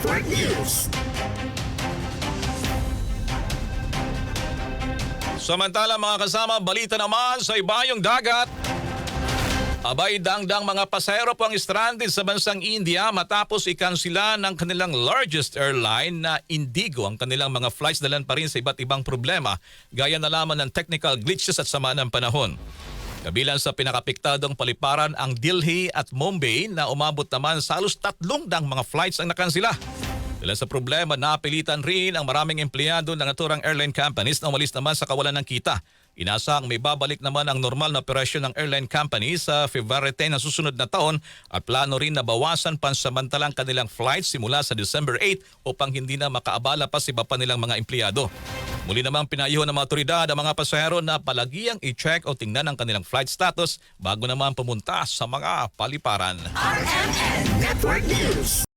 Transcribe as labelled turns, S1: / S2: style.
S1: Network News.
S2: Samantala mga kasama, balita naman sa ibayong dagat. Abay dangdang mga pasahero po ang stranded sa bansang India matapos ikansila ng kanilang largest airline na Indigo. Ang kanilang mga flights dalan pa rin sa iba't ibang problema gaya na lamang ng technical glitches at sama ng panahon. Kabilang sa pinakapiktadong paliparan ang Delhi at Mumbai na umabot naman sa halos tatlong dang mga flights ang nakansila. Dahil sa problema, napilitan rin ang maraming empleyado ng naturang airline companies na umalis naman sa kawalan ng kita. Inasang may babalik naman ang normal na operasyon ng airline company sa February 10 na susunod na taon at plano rin na bawasan pansamantalang kanilang flights simula sa December 8 upang hindi na makaabala pa si pa nilang mga empleyado. Muli namang pinayuhan ng mga otoridad ang mga pasahero na palagiang i-check o tingnan ang kanilang flight status bago naman pumunta sa mga paliparan.
S1: RMN Network News.